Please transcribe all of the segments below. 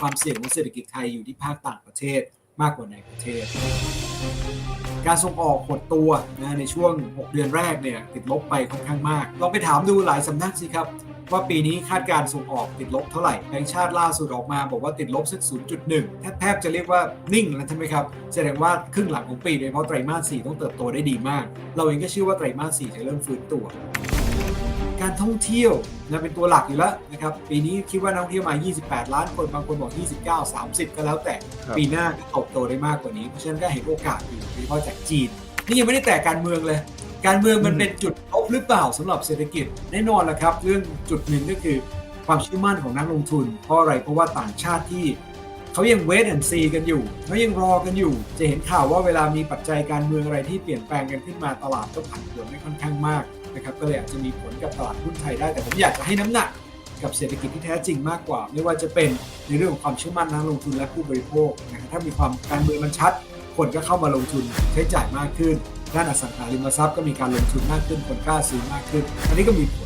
ความเสี่ยงของเศรษฐกิจไทยอยู่ที่ภาคต่างประเทศมากกว่าในประเทศ การส่งออกหดตัวนะในช่วง 6 เดือนแรกเนี่ยติดลบไปค่อนข้างมากลองไปถามดูหลายสำนักสิครับว่าปีนี้คาดการส่งออกติดลบเท่าไหร่แบงก์ชาติล่าสุดออกมาบอกว่าติดลบสัก 0.1 แทบจะเรียกว่านิ่งแล้วใช่ไหมครับ แสดงว่าครึ่งหลังของปีโดยเฉพาะไตรมาส 4 ต้องเติบโตได้ดีมาก เราเองก็เชื่อว่าไตรมาส 4 จะเริ่มฟื้นตัว การท่องเที่ยวนะเป็นตัวหลักอยู่แล้วนะครับปีนี้คิดว่านักท่องเที่ยวมา 28 ล้านคนบางคนบอก 29 30 ก็แล้วแต่ครับปีหน้าก็เติบโตได้มากกว่านี้เพราะฉะนั้นก็เห็นโอกาสอยู่โดยเฉพาะจากจีน นี่ยังไม่ได้แตะการเมืองเลย การเมืองมันอืมเป็นจุดลบหรือเปล่าสำหรับเศรษฐกิจแน่นอนแหละครับ เรื่องจุดหนึ่งก็คือความเชื่อมั่นของนักลงทุน เพราะอะไรเพราะว่าต่างชาติที่เขายังเวทแอนซีกันอยู่เขายังรอกันอยู่ จะเห็นข่าวว่าเวลามีปัจจัยการเมืองอะไรที่เปลี่ยนแปลงกันขึ้นมาตลาดก็ผันผวนได้ค่อนข้างมาก นะครับก็เลยอาจจะมีผลกับตลาดหุ้นไทยได้ แต่ผมอยากจะให้น้ำหนักกับเศรษฐกิจที่แท้จริงมากกว่า ไม่ว่าจะเป็นในเรื่องของความเชื่อมั่นนักลงทุนและผู้บริโภคนะครับถ้ามีความการเมืองมันชัด คนก็เข้ามาลงทุนใช้จ่ายมากขึ้นด้านอสังหาริมทรัพย์ก็มีการลงทุนมากขึ้นคนกล้าซื้อมากขึ้น อันนี้ก็มีผล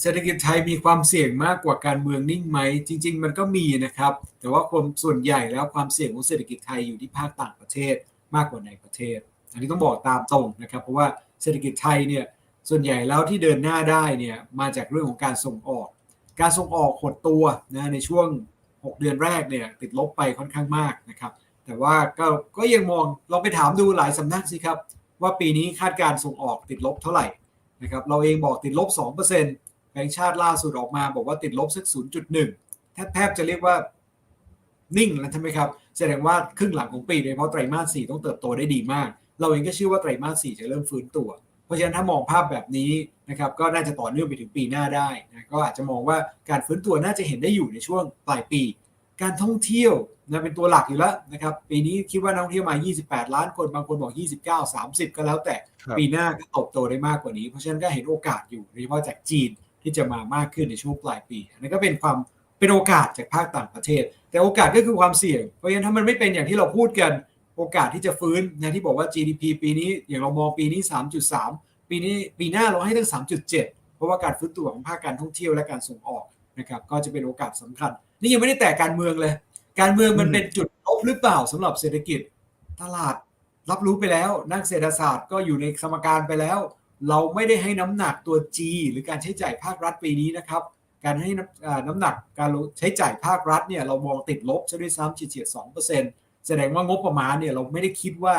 เศรษฐกิจไทยมีความเสี่ยงมากกว่าการเมืองนิ่งไหม จริง ๆ มันก็มีนะครับ แต่ว่าความส่วนใหญ่แล้วความเสี่ยงของเศรษฐกิจไทยอยู่ที่ภาคต่างประเทศมากกว่าในประเทศ อันนี้ต้องบอกตามตรงนะครับ เพราะว่าเศรษฐกิจไทยเนี่ยส่วนใหญ่แล้วที่เดินหน้าได้เนี่ยมาจากเรื่องของการส่งออก การส่งออกหดตัวนะในช่วง 6 เดือนแรกเนี่ยติดลบไปค่อนข้างมากนะครับแต่ว่าก็ก็ยังมองลองไปถามดูหลายสำนักสิครับ ว่าปีนี้คาดการส่งออกติดลบเท่าไหร่นะครับเราเองบอกติดลบ 2% แบงก์ชาติล่าสุดออกมาบอกว่าติดลบสัก 0.1 แทบแทบจะเรียกว่านิ่งแล้วใช่ไหมครับ แสดงว่าครึ่งหลังของปีโดยเฉพาะไตรมาส 4 ต้องเติบโตได้ดีมาก เราเองก็เชื่อว่าไตรมาส 4 จะเริ่มฟื้นตัว เพราะฉะนั้นถ้ามองภาพแบบนี้นะครับก็น่าจะต่อเนื่องไปถึงปีหน้าได้นะก็อาจจะมองว่าการฟื้นตัวน่าจะเห็นได้อยู่ในช่วงปลายปี การท่องเที่ยวนะเป็นตัวหลักอยู่แล้วนะครับปีนี้คิดว่านักท่องเที่ยวมา 28 ล้านคนบางคนบอก 29 30 ก็แล้วแต่ครับปีหน้าก็เติบโตได้มากกว่านี้ เพราะฉะนั้นก็เห็นโอกาสอยู่โดยเฉพาะจากจีน ที่จะมามากขึ้นในช่วงปลายปีอันนั้นก็เป็นความเป็นโอกาสจากภาคต่างประเทศ แต่โอกาสก็คือความเสี่ยง เพราะฉะนั้นถ้ามันไม่เป็นอย่างที่เราพูดกันโอกาสที่จะฟื้นนะที่บอกว่า GDP ปีนี้อย่างเรามองปีนี้ 3.3 ปีนี้ปีหน้าเราให้ตั้ง 3.7 เพราะว่าการฟื้นตัวของภาคการท่องเที่ยวและการส่งออกนะครับก็จะเป็นโอกาสสำคัญ นี่ยังไม่ได้แตะการเมืองเลย การเมืองมันอืมเป็นจุดลบหรือเปล่าสำหรับเศรษฐกิจ ตลาดรับรู้ไปแล้ว นักเศรษฐศาสตร์ก็อยู่ในสมการไปแล้ว เราไม่ได้ให้น้ำหนักตัว G หรือการใช้จ่ายภาครัฐปีนี้นะครับ การให้น้ำอ่าน้ำหนักการใช้จ่ายภาครัฐเนี่ยเรามองติดลบซะด้วยซ้ำเฉียดๆสองเปอร์เซ็นต์แสดงว่างบประมาณเนี่ยเราไม่ได้คิดว่า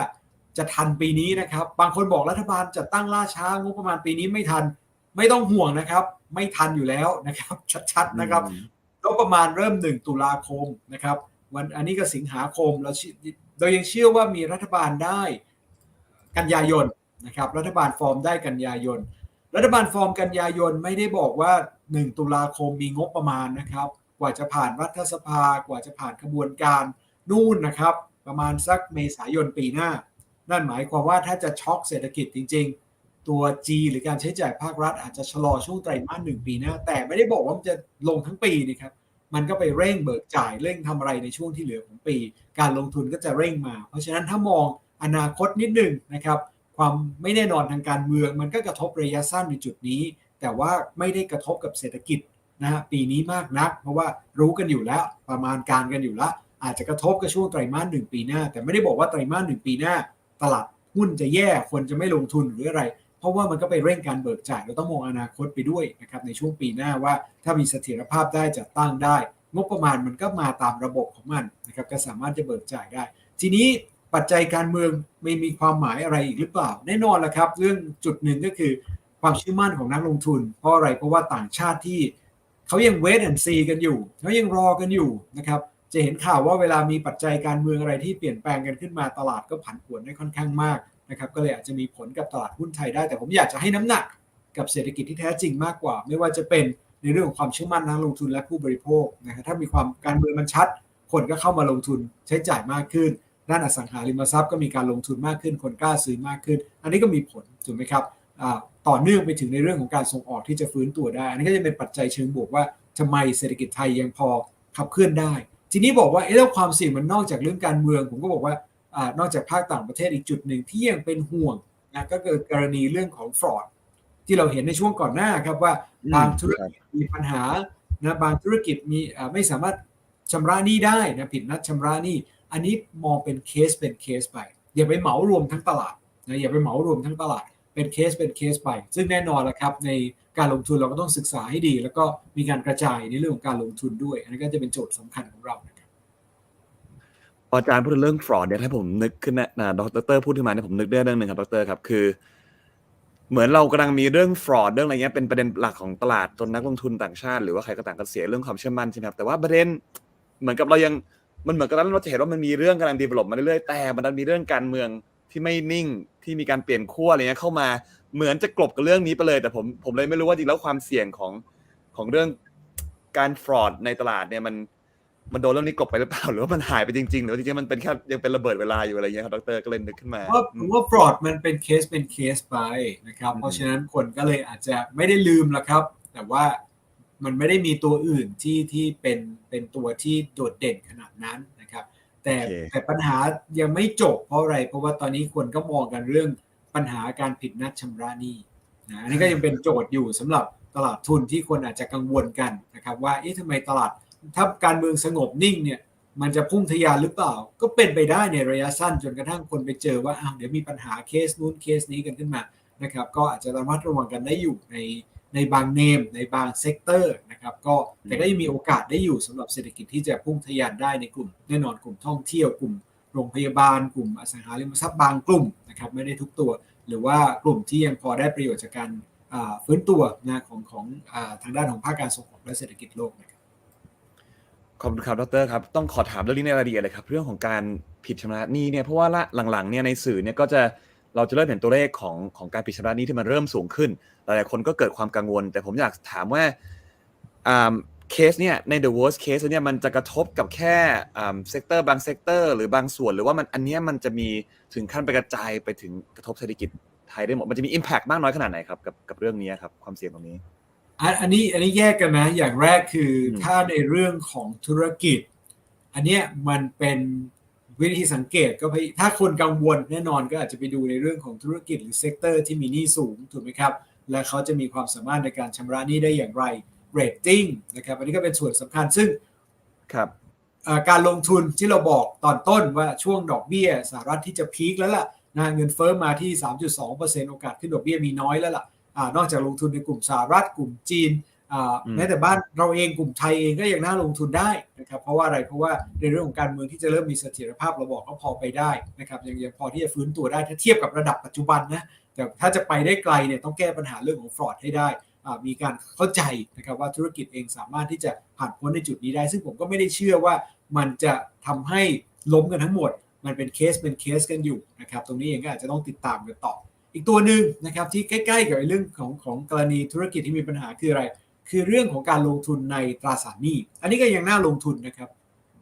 จะทันปีนี้นะครับ บางคนบอกรัฐบาลจะตั้งล่าช้างบประมาณปีนี้ไม่ทัน ไม่ต้องห่วงนะครับ ไม่ทันอยู่แล้วนะครับ ชัดๆนะครับอืมก็ประมาณเริ่ม1ตุลาคมนะครับ วันอันนี้ก็สิงหาคมเราเชื่อเรายังเชื่อว่ามีรัฐบาลได้ กันยายน นะครับรัฐบาลฟอร์มได้กันยายน รัฐบาลฟอร์มกันยายนไม่ได้บอกว่า 1 ตุลาคมมีงบประมาณนะครับ กว่าจะผ่านรัฐสภากว่าจะผ่านกระบวนการนู่นนะครับ ประมาณสักเมษายนปีหน้า นั่นหมายความว่าถ้าจะช็อกเศรษฐกิจจริง ๆ ตัว G หรือการใช้จ่ายภาครัฐอาจจะชะลอช่วงไตรมาสหนึ่งปีหน้า แต่ไม่ได้บอกว่ามันจะลงทั้งปีนี่ครับมันก็ไปเร่งเบิกจ่ายเร่งทำอะไรในช่วงที่เหลือของปี การลงทุนก็จะเร่งมา เพราะฉะนั้นถ้ามองอนาคตนิดหนึ่งนะครับ ความไม่แน่นอนทางการเมือง มันก็กระทบระยะสั้นในจุดนี้ แต่ว่าไม่ได้กระทบกับเศรษฐกิจนะฮะปีนี้มากนัก เพราะว่ารู้กันอยู่แล้วประมาณการกันอยู่แล้วอาจจะกระทบกับช่วงไตรมาสหนึ่งปีหน้า แต่ไม่ได้บอกว่าไตรมาสหนึ่งปีหน้า ตลาดหุ้นจะแย่คนจะไม่ลงทุนหรืออะไร เพราะว่ามันก็ไปเร่งการเบิกจ่ายเราต้องมองอนาคตไปด้วยนะครับในช่วงปีหน้าว่าถ้ามีเสถียรภาพได้จัดตั้งได้ งบประมาณมันก็มาตามระบบของมันนะครับก็สามารถจะเบิกจ่ายได้ ทีนี้ ปัจจัยการเมืองไม่มีความหมายอะไรอีกหรือเปล่า แน่นอนแหละครับ เรื่องจุดหนึ่งก็คือความเชื่อมั่นของนักลงทุน เพราะอะไรเพราะว่าต่างชาติที่เขายังเวทแอนซีกันอยู่เขายังรอกันอยู่นะครับจะเห็นข่าวว่าเวลามีปัจจัยการเมืองอะไรที่เปลี่ยนแปลงกันขึ้นมาตลาดก็ผันผวนได้ค่อนข้างมากนะครับก็เลยอาจจะมีผลกับตลาดหุ้นไทยได้ แต่ผมอยากจะให้น้ำหนักกับเศรษฐกิจที่แท้จริงมากกว่า ไม่ว่าจะเป็นในเรื่องของความเชื่อมั่นนักลงทุนและผู้บริโภคนะครับถ้ามีความการเมืองมันชัด คนก็เข้ามาลงทุนใช้จ่ายมากขึ้น ด้านอสังหาริมทรัพย์ก็มีการลงทุนมากขึ้นคนกล้าซื้อมากขึ้น อันนี้ก็มีผลถูกไหมครับอ่าต่อเนื่องไปถึงในเรื่องของการส่งออกที่จะฟื้นตัวได้ อันนี้ก็จะเป็นปัจจัยเชิงบวกว่าทำไมเศรษฐกิจไทยยังพอขับเคลื่อนได้ ทีนี้บอกว่าเอ๊ะแล้วความเสี่ยงมันนอกจากเรื่องการเมือง ผมก็บอกว่าอานอกจากภาคต่างประเทศอีกจุดหนึ่งที่ยังเป็นห่วงนะก็คือกรณีเรื่องของฟรอดที่เราเห็นในช่วงก่อนหน้าครับว่าบางธุรกิจมีปัญหานะบางธุรกิจมีไม่สามารถชำระหนี้ได้นะผิดนัดชำระหนี้ อันนี้มองเป็นเคสเป็นเคสไป อย่าไปเหมารวมทั้งตลาดนะอย่าไปเหมารวมทั้งตลาด เป็นเคสเป็นเคสไป ซึ่งแน่นอนแล้วครับในการลงทุนเราก็ต้องศึกษาให้ดี แล้วก็มีการกระจายในเรื่องของการลงทุนด้วย อันนี้ก็จะเป็นโจทย์สำคัญของเรานะครับอาจารย์พูดเรื่อง fraud เนี่ยถ้าผมนึกขึ้นนะดรพูดขึ้นมาเนี่ยผมนึกได้เรื่องหนึ่งครับดรครับคือเหมือนเรากำลังมีเรื่อง fraud เรื่องอะไรเงี้ยเป็นประเด็นหลักของตลาดจนนักลงทุนต่างชาติหรือว่าใครก็ต่างกันเสียเรื่องความเชื่อมั่นใช่ไหมครับแต่ว่าประเด็นเหมือนกับเรายัง มันเหมือนกับเราจะเห็นว่ามันมีเรื่องกำลังดีเวลลอปมาเรื่อยๆแต่มันดันมีเรื่องการเมืองที่ไม่นิ่งที่มีการเปลี่ยนขั้วอะไรเงี้ยเข้ามาเหมือนจะกลบกับเรื่องนี้ไปเลย แต่ผมผมเลยไม่รู้ว่าจริงแล้วความเสี่ยงของของเรื่องการ fraud ในตลาดเนี่ยมันมันโดนเรื่องนี้กลบไปหรือเปล่าหรือว่ามันหายไปจริงๆหรือว่าจริงๆมันเป็นแค่ยังเป็นระเบิดเวลาอยู่อะไรเงี้ยครับดรก็เลยนึกขึ้นมาว่าผมว่าฟรอดมันเป็นเคสเป็นเคสไปนะครับ เพราะฉะนั้นคนก็เลยอาจจะไม่ได้ลืมละครับ แต่ว่า มันไม่ได้มีตัวอื่นที่ที่เป็นเป็นตัวที่โดดเด่นขนาดนั้นนะครับ แต่โอเคแต่ปัญหายังไม่จบเพราะอะไร เพราะว่าตอนนี้คนก็มองกันเรื่องปัญหาการผิดนัดชำระหนี้นะอันนี้ก็ยังเป็นโจทย์อยู่สำหรับตลาดทุนที่คนอาจจะกังวลกันนะครับ ว่าเอ๊ะทำไมตลาดถ้าการเมืองสงบนิ่งเนี่ยมันจะพุ่งทะยานหรือเปล่า ก็เป็นไปได้ในระยะสั้นจนกระทั่งคนไปเจอว่าอ้าวเดี๋ยวมีปัญหาเคสนู้นเคสนี้กันขึ้นมานะครับ ก็อาจจะระมัดระวังกันได้อยู่ใน ในบางเนมในบางเซกเตอร์นะครับก็แต่ก็ยังมีโอกาสได้อยู่สำหรับเศรษฐกิจที่จะพุ่งทะยานได้ในกลุ่ม แน่นอนกลุ่มท่องเที่ยวกลุ่มโรงพยาบาล กลุ่มอสังหาริมทรัพย์บางกลุ่มนะครับไม่ได้ทุกตัว หรือว่ากลุ่มที่ยังพอได้ประโยชน์จากการอ่าฟื้นตัวนะของของอาทางด้านของภาคการส่งออกและเศรษฐกิจโลกนะครับขอบคุณครับดรครับ ต้องขอถามเรื่องนี้ในรายละเอียดเลยครับ เรื่องของการผิดชำระหนี้เนี่ยเพราะว่าละหลังๆเนี่ยในสื่อเนี่ยก็จะ เราจะเริ่มเห็นตัวเลขของของการผิดชำระหนี้ที่มันเริ่มสูงขึ้น หลายๆคนก็เกิดความกังวล แต่ผมอยากถามว่าอ่าเคสเนี่ยใน the worst case เนี่ยมันจะกระทบกับแค่อ่าเซกเตอร์บางเซกเตอร์หรือบางส่วน หรือว่ามันอันเนี้ยมันจะมีถึงขั้นไปกระจายไปถึงกระทบเศรษฐกิจไทยได้หมด มันจะมี impact มากน้อยขนาดไหนครับกับกับเรื่องนี้ครับความเสี่ยงตรงนี้ อันอันนี้อันนี้แยกกันนะ อย่างแรกคืออมถ้าในเรื่องของธุรกิจ อันเนี้ยมันเป็น วิธีสังเกตก็พยถ้าคนกังวลแน่นอนก็อาจจะไปดูในเรื่องของธุรกิจหรือเซกเตอร์ที่มีหนี้สูงถูกไหมครับ และเขาจะมีความสามารถในการชำระหนี้ได้อย่างไรเรตติ้งนะครับอันนี้ก็เป็นส่วนสำคัญซึ่งครับเอ่อการลงทุนที่เราบอกตอนต้นว่าช่วงดอกเบี้ยสหรัฐที่จะพีคแล้วล่ะนะเงินเฟ้อมาที่ 3.2%โอกาสขึ้นดอกเบี้ยมีน้อยแล้วล่ะอานอกจากลงทุนในกลุ่มสหรัฐกลุ่มจีนอ่าอืม แม้แต่บ้านเราเองกลุ่มไทยเองก็ยังน่าลงทุนได้นะครับเพราะว่าอะไรเพราะว่าในเรื่องของการเมืองที่จะเริ่มมีเสถียรภาพเราบอกก็พอไปได้นะครับยังยังพอที่จะฟื้นตัวได้ถ้าเทียบกับระดับปัจจุบันนะแต่ถ้าจะไปได้ไกลเนี่ยต้องแก้ปัญหาเรื่องของฟรอดให้ได้อ่ามีการเข้าใจนะครับว่าธุรกิจเองสามารถที่จะผ่านพ้นในจุดนี้ได้ ซึ่งผมก็ไม่ได้เชื่อว่ามันจะทำให้ล้มกันทั้งหมด มันเป็นเคสเป็นเคสกันอยู่นะครับตรงนี้เองก็อาจจะต้องติดตามกันต่อ อีกตัวหนึ่งนะครับที่ใกล้ๆกับไอ้เรื่องของของกรณีธุรกิจที่มีปัญหาคืออะไร คือเรื่องของการลงทุนในตราสารหนี้ อันนี้ก็ยังน่าลงทุนนะครับ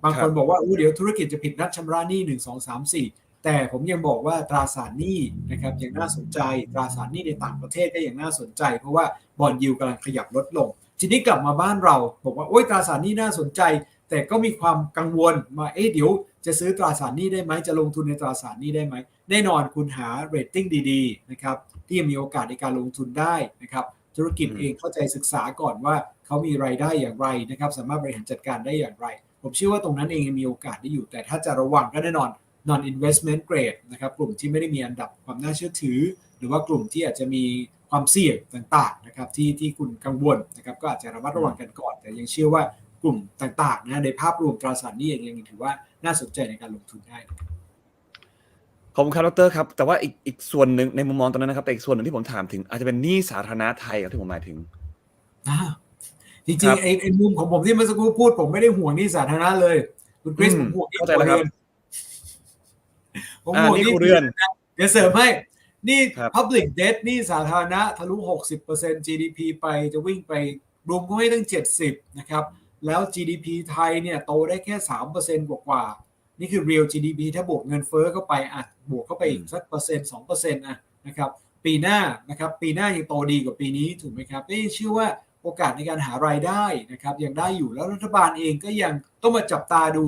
บางคนครับบอกว่าอู้เดี๋ยวธุรกิจจะผิดนัดชำระหนี้หนึ่งสองสามสี่แต่ผมยังบอกว่าตราสารหนี้นะครับยังน่าสนใจตราสารหนี้ในต่างประเทศก็ยังน่าสนใจ เพราะว่าบอลยิวกำลังขยับลดลง ทีนี้กลับมาบ้านเรา บอกว่าโอ้ยตราสารหนี้น่าสนใจ แต่ก็มีความกังวลว่าเอ๊ะเดี๋ยวจะซื้อตราสารหนี้ได้ไหมจะลงทุนในตราสารหนี้ได้ไหมแน่นอนคุณหาเรตติ้งดีๆนะครับที่มีโอกาสในการลงทุนได้นะครับ ธุรกิจอืมเองเข้าใจศึกษาก่อนว่าเขามีรายได้อย่างไรนะครับ สามารถบริหารจัดการได้อย่างไร ผมเชื่อว่าตรงนั้นเองยังมีโอกาสได้อยู่ แต่ถ้าจะระวังก็แน่นอน non investment grade นะครับกลุ่มที่ไม่ได้มีอันดับความน่าเชื่อถือ หรือว่ากลุ่มที่อาจจะมีความเสี่ยงต่างๆนะครับที่ที่คุณกังวลนะครับก็อาจจะระมัดระวังกันก่อน แต่ยังเชื่อว่ากลุ่มต่างๆนะในภาพรวมตราสารหนี้เองยังถือว่าน่าสนใจในการลงทุนได้ ขอบคุณครับดรครับ แต่ว่าอีกอีกส่วนหนึ่งในมุมมองตรงนั้นนะครับ แต่อีกส่วนหนึ่งที่ผมถามถึง อาจจะเป็นหนี้สาธารณะไทยครับที่ผมหมายถึงอ่าจคริรังบๆไอ้ไอ้มุมของผมที่เมื่อสักครู่พูดผมไม่ได้ห่วงหนี่สาธารณะเลย คุณคริสอืผมมห่วงหนี่เข้าใจแล้วครับผมอ่าห่วงหนี้หนี่ครัวเรือนเดี๋ยวเสริมให้นี่ครับ public debt หนี่สาธารณะทะลุ 60% GDP ไปจะวิ่งไปรวมก็ให้ตั้ง 70 นะครับ แล้ว GDP ไทยเนี่ยโตได้แค่ 3%กว่าๆ นี่คือ real GDP ถ้าบวกเงินเฟ้อเข้าไปอะบวกเข้าไปอีกสักเปอร์เซ็นต์2%อะนะครับปีหน้านะครับปีหน้ายังโตดีกว่าปีนี้ถูกไหมครับไม่เชื่อว่าโอกาสในการหารายได้นะครับยังได้อยู่แล้วรัฐบาลเองก็ยังต้องมาจับตาดู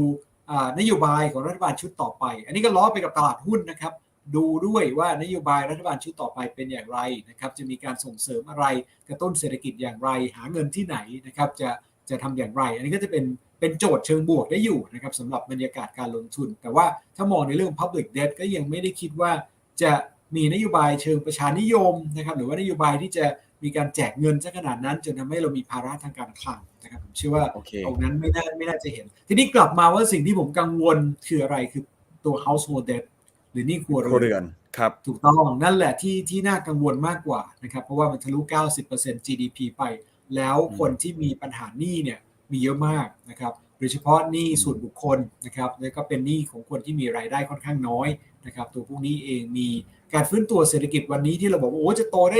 อ่านโยบายของรัฐบาลชุดต่อไป อันนี้ก็ล้อไปกับตลาดหุ้นนะครับดูด้วยว่านโยบายรัฐบาลชุดต่อไปเป็นอย่างไรนะครับจะมีการส่งเสริมอะไรกระตุ้นเศรษฐกิจอย่างไร หาเงินที่ไหนนะครับจะจะทำอย่างไร อันนี้ก็จะเป็น เป็นโจทย์เชิงบวกได้อยู่นะครับสำหรับบรรยากาศการลงทุน แต่ว่าถ้ามองในเรื่อง public debt ก็ยังไม่ได้คิดว่าจะมีนโยบายเชิงประชานิยมนะครับหรือว่านโยบายที่จะมีการแจกเงินซะขนาดนั้น จนทำให้เรามีภาระทางการคลังนะครับผมเชื่อว่าโอเคตรงนั้นไม่น่าไม่น่าจะเห็น ทีนี้กลับมาว่าสิ่งที่ผมกังวลคืออะไรคือตัว household debt หรือหนี่ครัวครัวเรืเรืออนนครับถูกต้องนั่นแหละที่ที่น่ากังวลมากกว่านะครับเพราะว่ามันทะลุ 90% GDP ไป แล้วคนที่มีปัญหาหนี้เนี่ย มีเยอะมากนะครับโดยเฉพาะหนี้ส่วนบุคคลนะครับแล้วก็เป็นหนี้ของคนที่มีรายได้ค่อนข้างน้อยนะครับตัวพวกนี้เองมีการฟื้นตัวเศรษฐกิจวันนี้ที่เราบอกว่าโอ้จะโตได้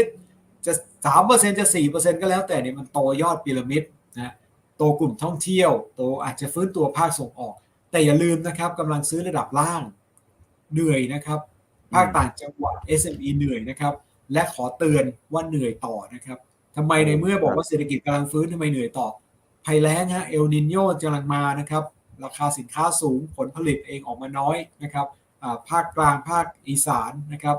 จะสามเปอร์เซ็นจะสี่เปอร์เซ็นก็แล้วแต่เนี่ยมันโตยอดพีระมิดนะโตกลุ่มท่องเที่ยว โตอาจจะฟื้นตัวภาคส่งออก แต่อย่าลืมนะครับกำลังซื้อระดับล่างเหนื่อยนะครับ ภาคต่างจังหวัด SME เหนื่อยนะครับ และขอเตือนว่าเหนื่อยต่อนะครับทำไมในเมื่อบอกว่าเศรษฐกิจกำลังฟื้นทำไมเหนื่อยต่อ ภัยแล้งฮะเอลนินโยกำลังมานะครับ ราคาสินค้าสูงผลผลิตเองออกมาน้อยนะครับภาคกลางภาคอีสานนะครับ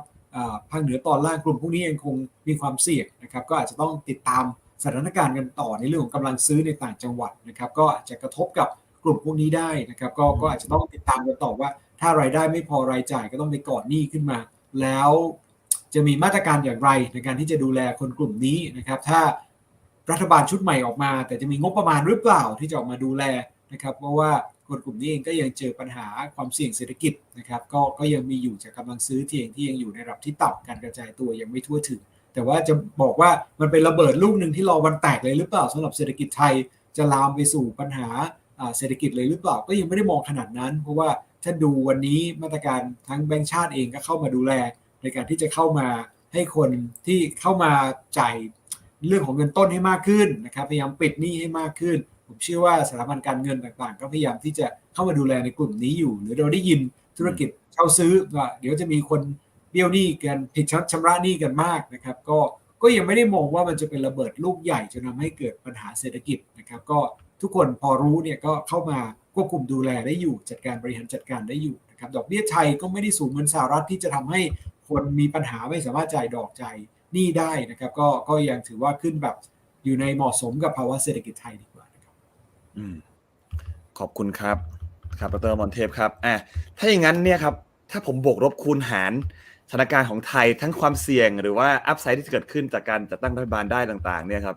ภาคเหนือตอนล่างกลุ่มพวกนี้ยังคงมีความเสี่ยงนะครับ ก็อาจจะต้องติดตามสถานการณ์กันต่อในเรื่องของกำลังซื้อในต่างจังหวัดนะครับ ก็อาจจะกระทบกับกลุ่มพวกนี้ได้นะครับ ก็ก็อาจจะต้องติดตามกันต่อว่า ถ้ารายได้ไม่พอรายจ่ายก็ต้องไปก่อนหนี้ขึ้นมา แล้วจะมีมาตรการอย่างไรในการที่จะดูแลคนกลุ่มนี้นะครับ ถ้า รัฐบาลชุดใหม่ออกมา แต่จะมีงบประมาณหรือเปล่าที่จะออกมาดูแลนะครับเพราะว่าคนกลุ่มนี้เองก็ยังเจอปัญหาความเสี่ยงเศรษฐกิจนะครับก็ก็ยังมีอยู่จากกำลังซื้อที่เองที่ยังอยู่ในระดับที่ต่ำการกระจายตัวยังไม่ทั่วถึง แต่ว่าจะบอกว่ามันเป็นระเบิดลูกหนึ่งที่รอวันแตกเลยหรือเปล่าสำหรับเศรษฐกิจไทยจะลามไปสู่ปัญหาเศรษฐกิจเลยหรือเปล่าก็ยังไม่ได้มองขนาดนั้น เพราะว่าถ้าดูวันนี้มาตรการทั้งแบงก์ชาติเองก็เข้ามาดูแลในการที่จะเข้ามาให้คนที่เข้ามาจ่าย เรื่องของเงินต้นให้มากขึ้นนะครับพยายามปิดหนี้ให้มากขึ้น ผมเชื่อว่าสถาบันการเงินต่างๆ ก็พยายามที่จะเข้ามาดูแลในกลุ่มนี้อยู่ หรือเราได้ยินธุรกิจเช่าซื้อว่าเดี๋ยวจะมีคนเบี้ยวหนี้กันผิดชชำระหนี้กันมากนะครับ ก็ก็ยังไม่ได้มองว่ามันจะเป็นระเบิดลูกใหญ่จนทำให้เกิดปัญหาเศรษฐกิจนะครับ ก็ทุกคนพอรู้เนี่ยก็เข้ามาควบคุมดูแลได้อยู่จัดการบริหารจัดการได้อยู่นะครับดอกเบี้ยไทยก็ไม่ได้สูงเหมือนสหรัฐที่จะทำให้คนมีปัญหาไม่สามารถจ่ายดอกจ่าย หนี้ได้นะครับ ก็ก็ยังถือว่าขึ้นแบบอยู่ในเหมาะสมกับภาวะเศรษฐกิจไทยดีกว่านะครับอืมขอบคุณครับ ครับดรมอนเทพครับอะถ้าอย่างนั้นเนี่ยครับ ถ้าผมบวกลบคูณหารสถานการณ์ของไทยทั้งความเสี่ยง หรือว่าอัพไซด์ที่เกิดขึ้นจากการจัดตั้งรัฐบาลได้ต่างๆ เนี่ยครับ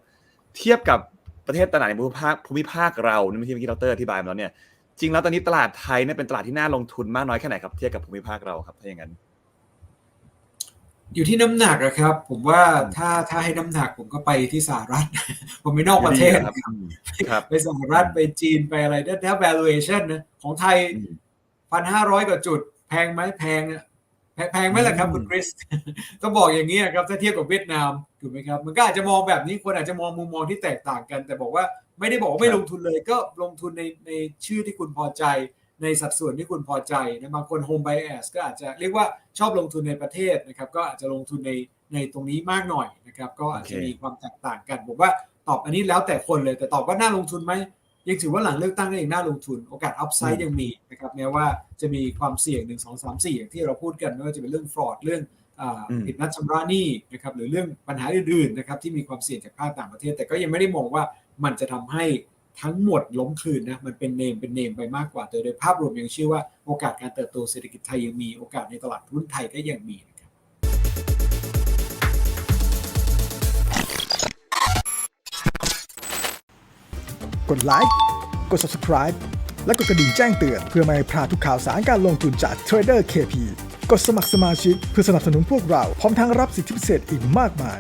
เทียบกับประเทศต่างในภูมิภาคภูมิภาคเรานี่ไม่ใช่เมื่อกี้ดรอธิบายมาแล้วเนี่ยจริงแล้วตอนนี้ตลาดไทยเนี่ยเป็นตลาดที่น่าลงทุนมากน้อยแค่ไหนครับเทียบกับภูมิภาคเราครับถ้าอย่างนั้น อยู่ที่น้ำหนักอะครับ ผมว่าถ้าถ้าให้น้ำหนักผมก็ไปที่สหรัฐ ผมไม่นอกประเทศครับอืมครับไปสหรัฐไปจีนไปอะไรถ้าถ้า valuation นะของไทยอืมพันห้าร้อยกว่าจุด แพงไหมแพงอะแพงแพงไหมล่ะครับอืมคุณคริสต้องบอกอย่างนี้ครับถ้าเทียบกับเวียดนามถูกไหมครับ มันก็อาจจะมองแบบนี้คนอาจจะมองมุมมองที่แตกต่างกัน แต่บอกว่าไม่ได้บอกว่าไม่ลงทุนเลย ก็ลงทุนในในชื่อที่คุณพอใจ ในสัดส่วนที่คุณพอใจนะบางคน home bias ก็อาจจะเรียกว่าชอบลงทุนในประเทศนะครับ ก็อาจจะลงทุนในในตรงนี้มากหน่อยนะครับ ก็อาจจะโอเคมีความแตกต่างกันผมว่าตอบอันนี้แล้วแต่คนเลย แต่ตอบว่าน่าลงทุนไหมยังถือว่าหลังเลือกตั้งก็ยังน่าลงทุน โอกาสอัพไซด์ยังมีนะครับแม้ว่าจะมีความเสี่ยง 1 2 3 4 อย่างที่เราพูดกันไม่ว่าจะเป็นเรื่องฟรอดเรื่องอ่าอืมผิดนัดชำระหนี้นะครับหรือเรื่องปัญหาอื่นๆนะครับที่มีความเสี่ยงจากภาคต่างประเทศ แต่ก็ยังไม่ได้มองว่ามันจะทำให้ ทั้งหมดล้มคืนนะมันเป็นเนมเป็นเนมไปมากกว่าแต่โดยภาพรวมยังเชื่อว่าโอกาสการเติบโตเศรษฐกิจไทยยังมีโอกาสในตลาดหุ้นไทยก็ยังมีนะครับกดไลค์กด subscribe และกดกระดิ่งแจ้งเตือนเพื่อไม่ให้พลาดทุกข่าวสารการลงทุนจาก Trader KP กดสมัครสมาชิกเพื่อสนับสนุนพวกเราพร้อมทั้งรับสิทธิพิเศษอีกมากมาย